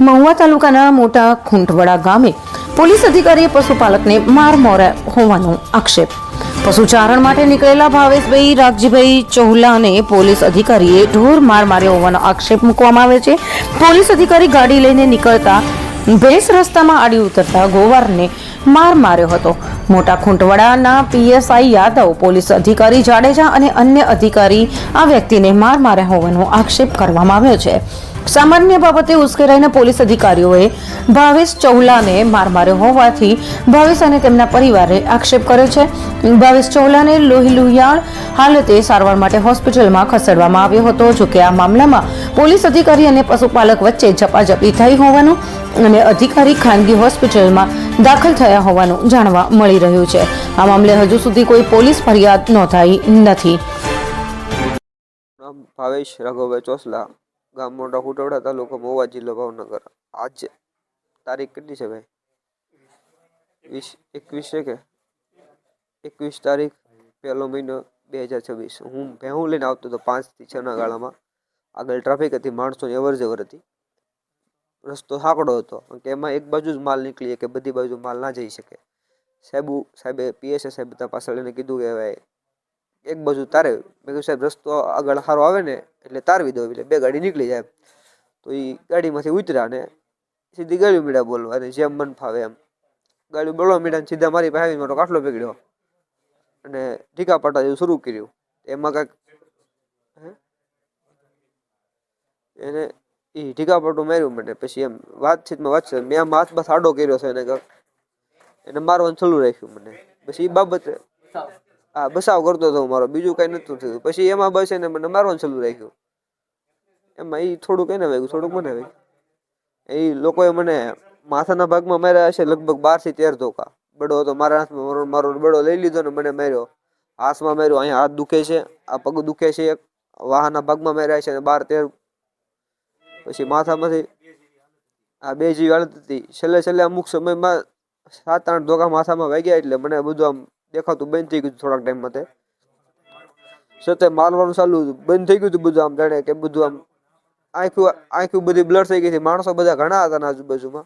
મહુવા તાલુકાના મોટા ખૂંટવડા ગામે પોલીસ અધિકારીએ પશુપાલકને માર માર્યા હોવાનો આક્ષેપ. પશુચારણ માટે નીકળેલા ભાવેશભાઈ રાગજીભાઈ ચૌલાને પોલીસ અધિકારીએ ઢોર માર માર્યો હોવાનો આક્ષેપ મૂકવામાં આવે છે. પોલીસ અધિકારી ગાડી લઈને નીકળતા ભેંસ રસ્તામાં આડી ઉતરતા ગોવારને માર માર્યો હતો. મોટા ખૂંટવડાના પીએસઆઈ યાદવ, પોલીસ અધિકારી જાડેજા અને અન્ય અધિકારી આ વ્યક્તિને માર માર્યા હોવાનો આક્ષેપ કરવામાં આવ્યો છે. સામાન્ય બાબતે ઉશ્કેરાઈને પોલીસ અધિકારીઓએ ભાવેશ ચૌલાને માર માર્યો હોવાથી ભાવેશ અને તેમના પરિવારે આક્ષેપ કર્યો છે. ભાવેશ ચૌલાને લોહી લુહિયાળ હાલતે સારવાર માટે હોસ્પિટલમાં ખસેડવામાં આવ્યો હતો જોકે આ મામલામાં પોલીસ અધિકારી અને પશુપાલક વચ્ચે ઝપાઝપી થઈ હોવાનું અને અધિકારી ખાનગી હોસ્પિટલમાં દાખલ થયા હોવાનું જાણવા મળી રહ્યું છે. આ મામલે હજુ સુધી કોઈ પોલીસ ફરિયાદ નોંધાઈ નથી. ભાવેશ રાઘવભાઈ ચોસલા. ગામ મોટા કુટવડા તાલુકો મોવા જિલ્લો ભાવનગર. આજ તારીખ કેટલી છે ભાઈ? વીસ, એકવીસ છે કે? એકવીસ તારીખ પહેલો મહિનો બે હજાર છવ્વીસ. હું ભેહું લઈને આવતો હતો પાંચથી છના ગાળામાં. આગળ ટ્રાફિક હતી માણસોની અવર જવર હતી. રસ્તો સાંકડો હતો કે એમાં એક બાજુ જ માલ નીકળીએ કે બધી બાજુ માલ ના જઈ શકે. સાહેબ, સાહેબે, પીએસએ સાહેબ બધા પાછળ એને કીધું કે એક બાજુ તારે મેં કહ્યું સાહેબ, રસ્તો આગળ સારો આવે ને, એટલે તારવી દો, એટલે બે ગાડી નીકળી જાય. તો એ ગાડીમાંથી ઉતર્યા ને સીધી ગાડી મીડા બોલવા અને જેમ મન ફાવે એમ. ગાડી બોલવા મીડા સીધા મારી પાસે મારો કાટલો પકડ્યો અને ઢીકા પાટા જેવું શરૂ કર્યું. એમાં કાંઈક? એને એ ઢીકા માર્યું મને, પછી એમ વાતચીતમાં વાતચીત મેં આમ હાથમાં સાડો કર્યો છે એને કાંક એને મારવાનું ચાલુ રાખ્યું મને. પછી એ બાબતે હા, બસાવ કરતો હતો મારો. બીજું કઈ નતું થયું. પછી એમાં બસ એને મને મારવાનું ચાલુ રાખ્યું. એમાં એ થોડુંક એને વાગ્યું, થોડુંક મને વાગ્યું. એ લોકોએ મને માથાના ભાગમાં માર્યા હશે લગભગ બારથી તેર ધોકા. બડો હતો, મારા હાથમાં મારો બડો લઈ લીધો ને મને માર્યો. હાથમાં માર્યો, અહીંયા હાથ દુખે છે, આ પગ દુખે છે, એક વાહના ભાગમાં માર્યા છે અને બાર તેર. પછી માથામાંથી આ બે જીવ હાલત હતી. છેલ્લે છેલ્લે અમુક સમયમાં સાત આઠ ધોકા માથામાં વાગ્યા એટલે મને બધું આમ દેખાતું, બંધ થઈ ગયું થોડાક ટાઈમ માટે. સતે મારવાનું ચાલુ. બંધ થઈ ગયું હતું બધું આમ, જાણે કે બધું આમ, આંખું આંખું બધી બ્લર થઈ ગઈ હતી. માણસો બધા ઘણા હતા આજુબાજુમાં.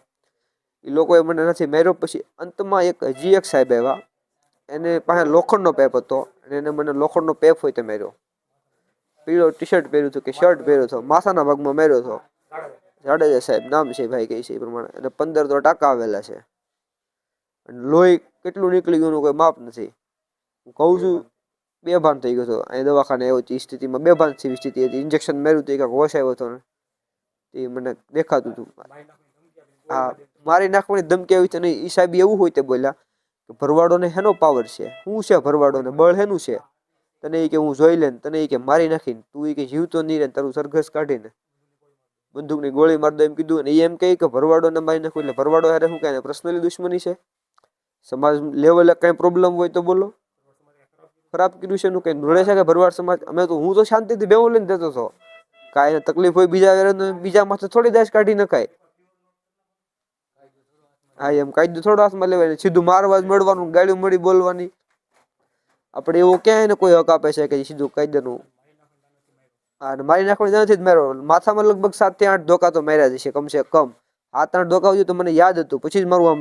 એ લોકોએ મને નથી માર્યો. પછી અંતમાં એક હજી એક સાહેબ આવ્યા. એને પાસે લોખંડનો પેપ હતો અને એને મને લોખંડનો પેપ હોય તે માર્યો. પીળો ટી શર્ટ પહેર્યું હતું કે શર્ટ પહેર્યો હતો. માથાના ભાગમાં માર્યો હતો. જાડેજા સાહેબ, નામ છે ભાઈ, કહે છે એ પ્રમાણે. અને પંદર તો ટાંકા આવેલા છે. અને લોહી કેટલું નીકળી ગયું કોઈ માપ નથી. હું કહું છું બેભાન થઈ ગયો હતો. અહીં દવાખાને આવ્યો હતી સ્થિતિમાં બેભાન જેવી સ્થિતિ હતી. ઇન્જેક્શન માર્યું હતું કાંઈક હોશ આવ્યો હતો ને. એ મને દેખાતું હતું. હા મારી નાખવાની ધમકી આવી છે નહીં એ સાહેબ એવું હોય તે બોલ્યા કે ભરવાડોને હેનો પાવર છે. શું છે ભરવાડોને? બળ હેનું છે? તને એ કે હું જોઈ લે તને એ કે મારી નાખીને. તું એ કે જીવતો નહીં રહે ને તારું સરઘસ કાઢીને. બંદૂકની ગોળી મારી દો એમ કીધું અને એ એમ કહે કે ભરવાડોને મારી નાખું એટલે ભરવાડો હારે શું કહે પર્સનલી દુશ્મની છે? સમાજ લેવલે કઈ પ્રોબ્લેમ હોય તો બોલો. ખરાબ કર્યું છે એનું કઈ? નડે છે કે ભરવાડ સમાજ? અમે તો હું તો શાંતિથી બેવું લઈને દેતો હતો. કાંઈ તકલીફ હોય બીજા બીજા માથે થોડી દાશ કાઢી નખાય. હા, એમ કાયદો થોડો હાથમાં લેવાય સીધું મારવા જ મળવાનું ગાડી મળી બોલવાની. આપણે એવું ક્યાંય ને કોઈ હક આપે છે કે સીધું કાયદાનું. અને મારી નાખવાની નથી જ મારો માથામાં લગભગ સાતથી આઠ ધોકા તો માર્યા જ છે, કમસે કમ. આ ત્રણ ધોકા તો મને યાદ હતું. પછી જ મારું આમ